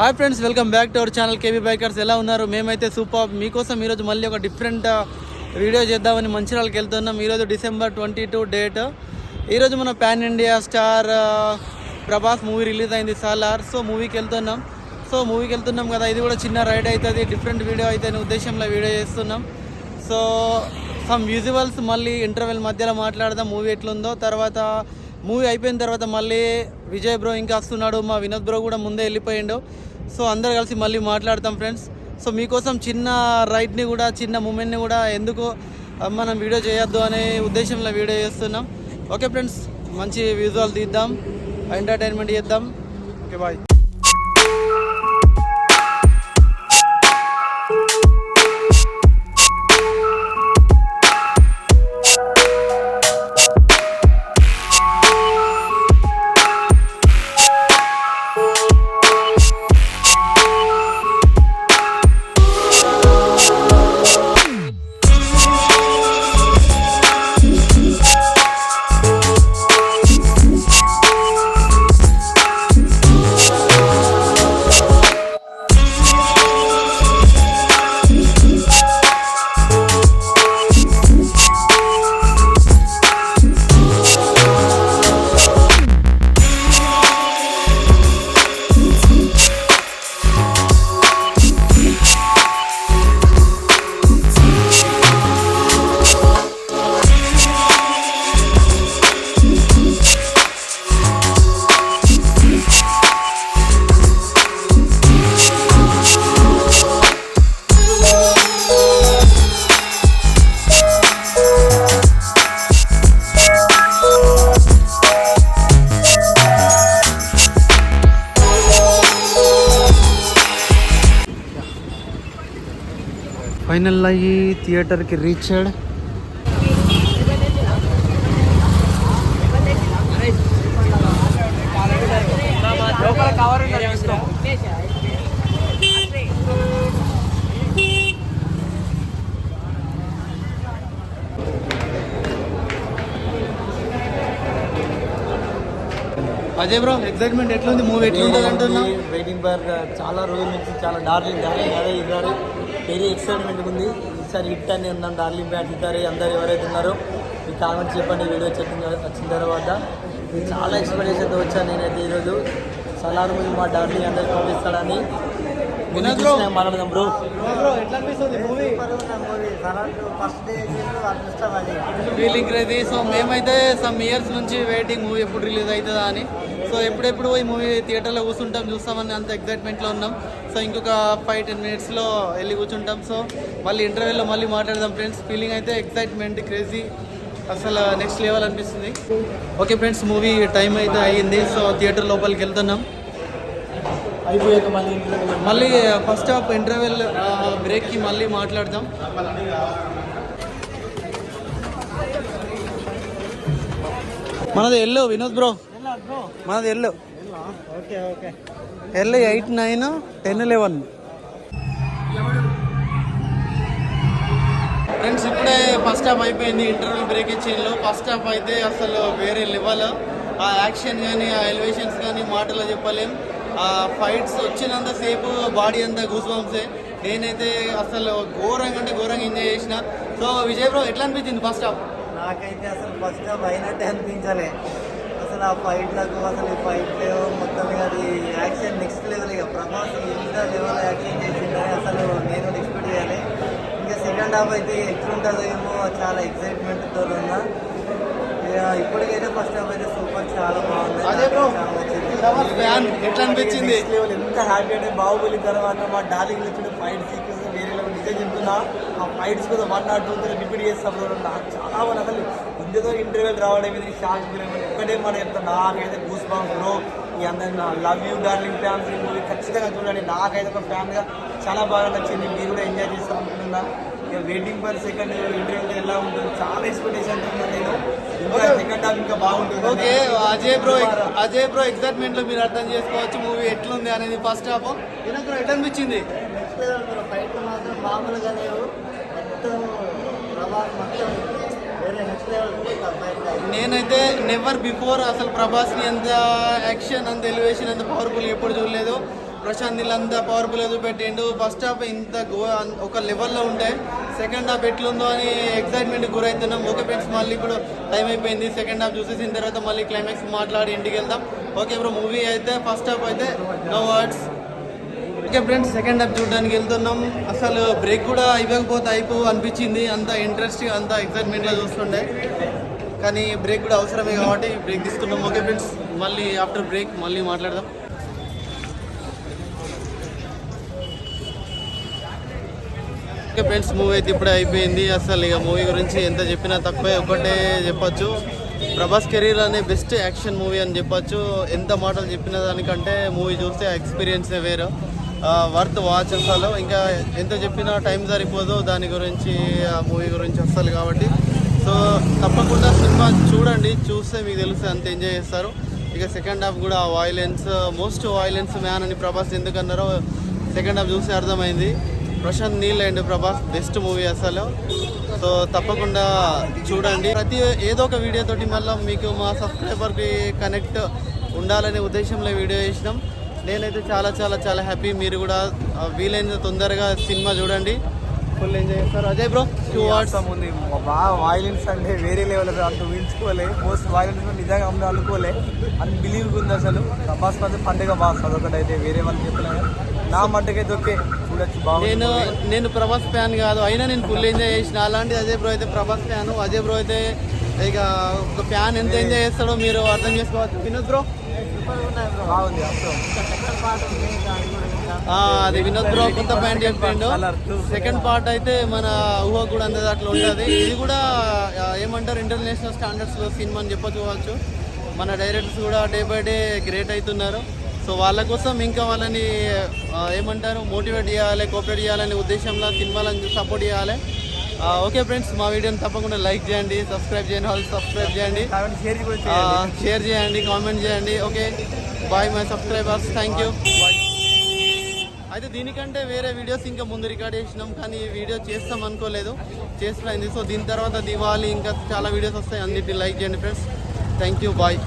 Hi friends welcome back to our channel KB bikers. ఎలా ఉన్నారు? మేమైతే సూపర్. మీకోసం ఈరోజు మళ్ళీ ఒక డిఫరెంట్ వీడియో చేద్దామని మంచిర్యాలకి వెళ్తున్నాం. ఈరోజు డిసెంబర్ ట్వంటీ టూ డేట్. ఈరోజు మన pan India star Prabhas movie release అయింది సాలార్. సో మూవీకి వెళ్తున్నాం. సో మూవీకి వెళ్తున్నాం కదా ఇది కూడా చిన్న రైడ్ అవుతుంది డిఫరెంట్ వీడియో అయితే ఉద్దేశంలో వీడియో చేస్తున్నాం. సో సమ్ విజువల్స్ మళ్ళీ ఇంటర్వెల్ మధ్యలో మాట్లాడదాం మూవీ ఎట్లుందో. తర్వాత మూవీ అయిపోయిన తర్వాత మళ్ళీ విజయ్ బ్రో ఇంకా వస్తున్నాడు మా వినోద్ బ్రో కూడా ముందే వెళ్ళిపోయిండు. సో అందరు కలిసి మళ్ళీ మాట్లాడతాం ఫ్రెండ్స్. సో మీకోసం చిన్న రైడ్ని కూడా చిన్న మూమెంట్ని కూడా ఎందుకు మనం వీడియో చేయొద్దు అనే ఉద్దేశంలో వీడియో చేస్తున్నాం. ఓకే ఫ్రెండ్స్ మంచి విజువల్ తీద్దాం ఎంటర్టైన్మెంట్ చేద్దాం. ఓకే బాయ్ ఫైనల్ అయ్యి థియేటర్కి రీచ్డ్. అజయ్ బ్రో ఎక్సైట్మెంట్ ఎట్లుంది? మూవీ ఎట్లుంటుంది అంటున్నావు? వెయిటింగ్ ఫర్ చాలా రోజుల నుంచి చాలా డార్లింగ్ డార్లింగ్ అదే ఈసారి వెరీ ఎక్సైట్మెంట్ ఉంది. ఈసారి హిట్ అని ఉన్నాం డార్లింగ్ బ్యాట్ ఈసారి అందరు ఎవరైతే ఉన్నారో మీ కామెంట్స్ చెప్పండి. వీడియో చెప్పిన వచ్చిన తర్వాత చాలా ఎక్స్పెక్టేషన్తో వచ్చాను నేనైతే ఈరోజు. సలార్ ముందు మా డార్లింగ్ అందరికి పంపిస్తాడని. మాట్లాడదాం బ్రో. బ్రో ఎట్లా అనిపిస్తుంది movie? First day feeling crazy so మేమైతే సమ్ ఇయర్స్ నుంచి వెయిటింగ్ మూవీ ఎప్పుడు రిలీజ్ అవుతుందా అని. సో ఎప్పుడెప్పుడు ఈ మూవీ థియేటర్లో కూర్చుంటాం చూస్తామని అంత ఎగ్జైట్మెంట్లో ఉన్నాం. సో ఇంకొక ఫైవ్ టెన్ మినిట్స్లో వెళ్ళి కూర్చుంటాం. సో మళ్ళీ ఇంటర్వ్యూలో మళ్ళీ మాట్లాడదాం ఫ్రెండ్స్ ఫీలింగ్ అయితే ఎగ్జైట్మెంట్ క్రేజీ అసలు నెక్స్ట్ లెవెల్ అనిపిస్తుంది. ఓకే ఫ్రెండ్స్ మూవీ టైం అయితే అయ్యింది. సో థియేటర్ లోపలికి వెళ్తున్నాం. అయిపోయాక మళ్ళీ. మళ్ళీ ఫస్ట్ హాఫ్ ఇంటర్వెల్ బ్రేక్కి మళ్ళీ మాట్లాడదాం. మనది ఎల్లు వినోద్ బ్రో. మనది L. Okay okay. L eight nine ten eleven. Friends ఇప్పుడే ఫస్ట్ హాఫ్ అయిపోయింది. ఇంటర్వెల్ బ్రేక్ ఇచ్చిండ్రు. ఫస్ట్ హాఫ్ అయితే అసలు వేరే లెవెల్. ఆ యాక్షన్ కానీ ఆ ఎలివేషన్స్ కానీ మాటలో చెప్పలేం. ఫైట్స్ వచ్చినంత సేపు బాడీ అంతా గూస్బంప్సే నేనైతే అసలు ఘోరంగా అంటే ఘోరంగా ఎంజాయ్ చేసిన. సో విజయ్ బ్రో ఎట్లా అనిపించింది ఫస్ట్ హాఫ్ నాకైతే అసలు ఫస్ట్ హాఫ్ అయినట్టే అనిపించలే. అసలు ఆ ఫైట్లకు అసలు ఈ ఫైట్ లేవు మొత్తం అది యాక్షన్ నెక్స్ట్ లెవెల్ ఇక ప్రభాస్ ఎంత లెవెల్ యాక్షన్ చేసిందని అసలు నేను ఎక్స్పెక్ట్ చేయాలి. ఇంకా సెకండ్ హాఫ్ అయితే ఎట్లుంటుందో ఏమో చాలా ఎక్సైట్మెంట్తో ఉన్నా. ఇక ఇప్పటికైతే ఫస్ట్ హాఫ్ అయితే సూపర్ చాలా బాగుంది. ఫ్యాన్ ఎట్లా అనిపించింది? ఎంత హ్యాపీ అంటే బాహుబలి తర్వాత మా డార్లింగ్ వచ్చిన ఫైట్ సీక్వెన్స్ వేరే లెవెల్ నిజం చెప్తున్నా. ఆ ఫైట్స్ కూడా one not two three repeat చేస్తాం నాకు చాలా మంది అసలు ఇందులో ఇంటర్వ్యూలు రావడం ఇది షాక్ ఒక్కటే మన చెప్తాను నాకైతే గూస్ బాంబ్స్ బ్రో. ఈ అందరి నా లవ్ యూ డార్లింగ్ ఫ్యాన్స్ ఈ మూవీ ఖచ్చితంగా చూడండి. నాకైతే ఒక ఫ్యాన్గా చాలా బాగా నచ్చింది. మీరు కూడా ఎంజాయ్ చేస్తాం అనుకుంటున్నా. ఇక వెయిటింగ్ ఫర్ సెకండ్ ఇంటర్వ్యూ ఎలా ఉంటుంది చాలా ఎక్స్పెక్టేషన్ ఉన్నాను నేను ఇంకా బాగుంటుంది. Okay Ajay bro Ajay bro ఎక్సైట్మెంట్లో మీరు అర్థం చేసుకోవచ్చు మూవీ ఎట్లుంది అనేది ఫస్ట్ హాఫ్ బ్రో ఎట్లా అనిపించింది ఫైట్ మాత్రం మామూలుగా లేవు. నేనైతే నెవర్ బిఫోర్ అసలు ప్రభాస్ని ఎంత యాక్షన్ అంత ఎలివేషన్ అంత పవర్ఫుల్ ఎప్పుడు చూడలేదు. ప్రశాంత్ నీళ్ళు అంత పవర్ఫుల్ చూపెట్టిండు ఫస్ట్ హాఫ్ ఇంత గో ఒక లెవెల్లో ఉంటే సెకండ్ హాఫ్ ఎట్లుందో అని ఎక్సైట్మెంట్ గురవుతున్నాం ఓకే ఫ్రెండ్స్ మళ్ళీ ఇప్పుడు టైం అయిపోయింది. సెకండ్ హాఫ్ చూసేసిన తర్వాత మళ్ళీ క్లైమాక్స్ మాట్లాడి ఇంటికి వెళ్దాం. ఓకే బ్రో మూవీ అయితే ఫస్ట్ హాఫ్ అయితే no words okay friends second half చూడడానికి వెళ్తున్నాం. అసలు బ్రేక్ కూడా ఇవ్వకపోతే అయిపో అనిపించింది. అంత ఇంట్రెస్ట్ అంత ఎక్సైట్మెంట్లో చూస్తుండే. కానీ బ్రేక్ కూడా అవసరమే కాబట్టి బ్రేక్ తీసుకున్నాం ఓకే ఫ్రెండ్స్ మళ్ళీ ఆఫ్టర్ బ్రేక్ మళ్ళీ మాట్లాడదాం. ఓకే ఫ్రెండ్స్ మూవీ అయితే ఇప్పుడే అయిపోయింది. అసలు ఇక మూవీ గురించి ఎంత చెప్పినా తక్కువే. ఒకటే చెప్పొచ్చు. ప్రభాస్ కెరీర్ అనే బెస్ట్ యాక్షన్ మూవీ అని చెప్పొచ్చు. ఎంత మాటలు చెప్పిన దానికంటే మూవీ చూస్తే ఎక్స్పీరియన్స్ వేరు. వర్త్ వాచ్ అసలు. ఇంకా ఎంత చెప్పినా టైం సరిపోదు దాని గురించి ఆ మూవీ గురించి అసలు కాబట్టి. సో తప్పకుండా సినిమా చూడండి. చూస్తే మీకు తెలుస్తుంది అంత ఎంజాయ్ చేస్తారు. ఇక సెకండ్ హాఫ్ కూడా వాయిలెన్స్ మోస్ట్ వాయిలెన్స్ మ్యాన్ అని ప్రభాస్ ఎందుకన్నారో సెకండ్ హాఫ్ చూస్తే అర్థమైంది. Prashanth Neel and Prabhas best movie అసలు. సో తప్పకుండా చూడండి. ప్రతి ఏదో ఒక వీడియో తోటి మళ్ళీ మీకు మా సబ్స్క్రైబర్కి కనెక్ట్ ఉండాలనే ఉద్దేశంలో వీడియో చేసినాం నేనైతే చాలా చాలా చాలా హ్యాపీ మీరు కూడా వీలైనంత తొందరగా సినిమా చూడండి. ఫుల్ ఎంజాయ్ చేస్తారు. అజయ్ బ్రో టూ వాట్సాప్ ఉంది. బాగా వాయిలెన్స్ అంటే వేరే లెవెల్ అంత ఊహించుకోలే. మోస్ట్ వాయిలెన్స్ నిజంగా అమ్మ అనుకోలే. అని బిలీవ్ ఉంది అసలు. ప్రభాస్ పండుగ బాగా అదొకటి అయితే వేరే వాళ్ళు చెప్పలేదు నా మట్టుకైతే ఓకే. నేను నేను ప్రభాస్ ఫ్యాన్ కాదు. అయినా నేను ఫుల్ ఎంజాయ్ చేసిన. అలాంటి అజయ్ బ్రో అయితే ప్రభాస్ ఫ్యాన్. అజయ్ బ్రో అయితే ఇక ఒక ఫ్యాన్ ఎంత ఎంజాయ్ చేస్తాడో మీరు అర్థం చేసుకోవచ్చు వినోద్ బ్రో? అది వినోద్ బ్రో కొత్త ప్యాంట్ చెప్పిండు. సెకండ్ పార్ట్ అయితే మన ఊహ కూడా అంతే అట్లా ఉంటుంది. ఇది కూడా ఏమంటారు? ఇంటర్నేషనల్ స్టాండర్డ్స్లో సినిమా అని చెప్పవచ్చు మన డైరెక్టర్స్ కూడా డే బై డే గ్రేట్ అవుతున్నారు. సో వాళ్ళ కోసం ఇంకా వాళ్ళని ఏమంటారు మోటివేట్ చేయాలి కోఆపరేట్ చేయాలనే ఉద్దేశంలో సినిమాలను సపోర్ట్ చేయాలి. ఓకే ఫ్రెండ్స్ మా వీడియోని తప్పకుండా లైక్ చేయండి సబ్స్క్రైబ్ చేయండి వాళ్ళు సబ్స్క్రైబ్ చేయండి. షేర్ చేయండి. కామెంట్ చేయండి. Okay bye my subscribers thank you. అయితే దీనికంటే వేరే వీడియోస్ ఇంకా ముందు రికార్డ్ చేసినాం కానీ ఈ వీడియో చేస్తాం అనుకోలేదు. చేసిపోయింది సో దీని తర్వాత దివాళీ ఇంకా చాలా వీడియోస్ వస్తాయి అన్నిటిని లైక్ చేయండి ఫ్రెండ్స్. Thank you bye